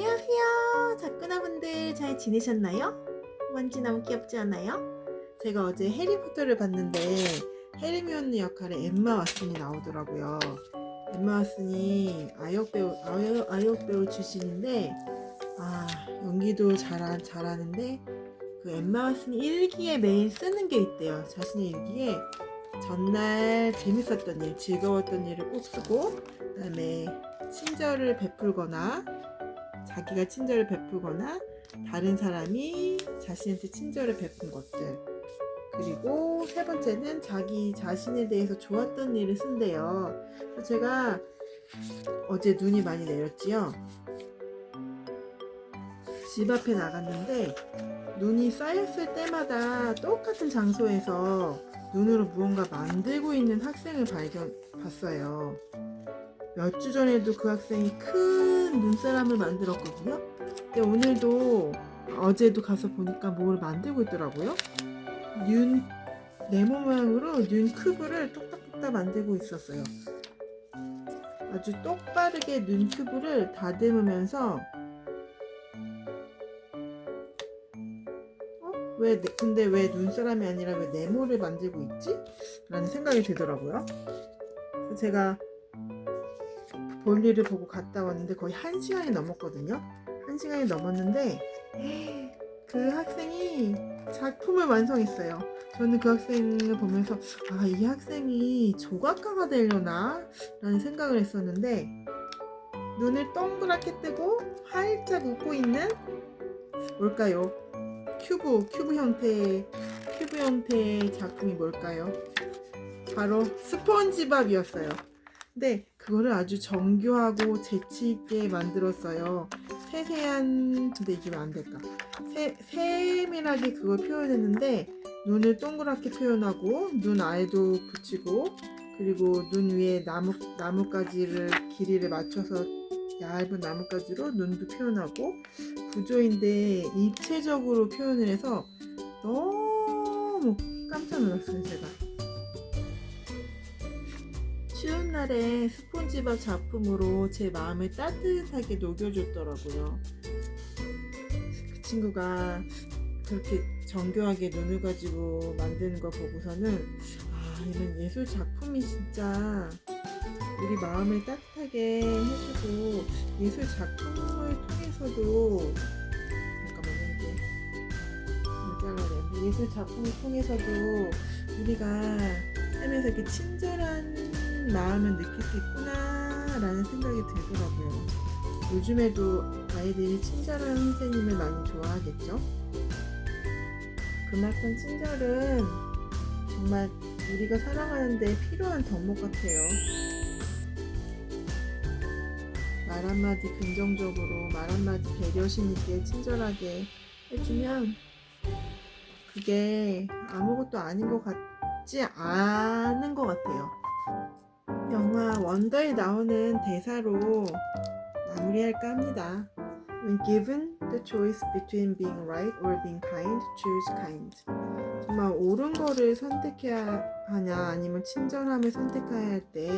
안녕하세요. 작구나분들 잘 지내셨나요? 완지 너무 귀엽지 않아요? 제가 어제 해리포터를 봤는데 헤르미온느 역할의 엠마 왓슨이 나오더라고요. 엠마 왓슨이 아역 배우 아역, 아역 배우 출신인데 아 연기도 잘 잘하는데 그 엠마 왓슨이 일기에 매일 쓰는 게 있대요. 자신의 일기에 전날 재밌었던 일, 즐거웠던 일을 꼭 쓰고 그다음에 친절을 베풀거나 자기가 친절을 베풀거나 다른 사람이 자신한테 친절을 베푼 것들 그리고 세 번째는 자기 자신에 대해서 좋았던 일을 쓴대요. 제가 어제 눈이 많이 내렸지요. 집 앞에 나갔는데 눈이 쌓였을 때마다 똑같은 장소에서 눈으로 무언가 만들고 있는 학생을 발견 봤어요. 몇 주 전에도 그 학생이 큰 눈사람을 만들었거든요. 근데 오늘도 어제도 가서 보니까 뭘 만들고 있더라고요. 눈 네모 모양으로 눈 크브를 똑딱똑딱 만들고 있었어요. 아주 똑바르게 눈 크브를 다듬으면서 어? 왜 네- 근데 왜 눈사람이 아니라 왜 네모를 만들고 있지? 라는 생각이 들더라고요. 제가 볼일을 보고 갔다 왔는데 거의 한 시간이 넘었거든요. 한 시간이 넘었는데 그 학생이 작품을 완성했어요. 저는 그 학생을 보면서 아, 이 학생이 조각가가 되려나? 라는 생각을 했었는데 눈을 동그랗게 뜨고 활짝 웃고 있는 뭘까요? 큐브, 큐브 형태의 큐브 형태의 작품이 뭘까요? 바로 스폰지밥이었어요. 근데 그거를 아주 정교하고 재치 있게 만들었어요. 세세한 근데 이게 왜 안 될까? 세, 세밀하게 그걸 표현했는데 눈을 동그랗게 표현하고 눈 아래도 붙이고 그리고 눈 위에 나무 나뭇가지를 길이를 맞춰서 얇은 나뭇가지로 눈도 표현하고 구조인데 입체적으로 표현을 해서 너무 깜짝 놀랐어요 제가. 추운 날에 스폰지밥 작품으로 제 마음을 따뜻하게 녹여줬더라고요. 그 친구가 그렇게 정교하게 눈을 가지고 만드는 거 보고서는 아 이런 예술 작품이 진짜 우리 마음을 따뜻하게 해주고 예술 작품을 통해서도 잠깐만요 이게 돼. 예술 작품을 통해서도 우리가 살면서 이렇게 친절한 마음을 느낄 수 있구나라는 생각이 들더라고요. 요즘에도 아이들이 친절한 선생님을 많이 좋아하겠죠? 그만큼 친절은 정말 우리가 살아가는데 필요한 덕목 같아요. 말 한마디 긍정적으로, 말 한마디 배려심 있게 친절하게 해주면 그게 아무것도 아닌 것 같지 않은 것 같아요. 영화 원더에 나오는 대사로 마무리할까 합니다. When given the choice between being right or being kind, choose kind. 정말 옳은 거를 선택해야 하냐 아니면 친절함을 선택해야 할 때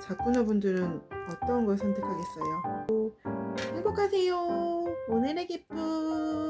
작구너분들은 어떤 걸 선택하겠어요? 행복하세요. 오늘의 기쁨.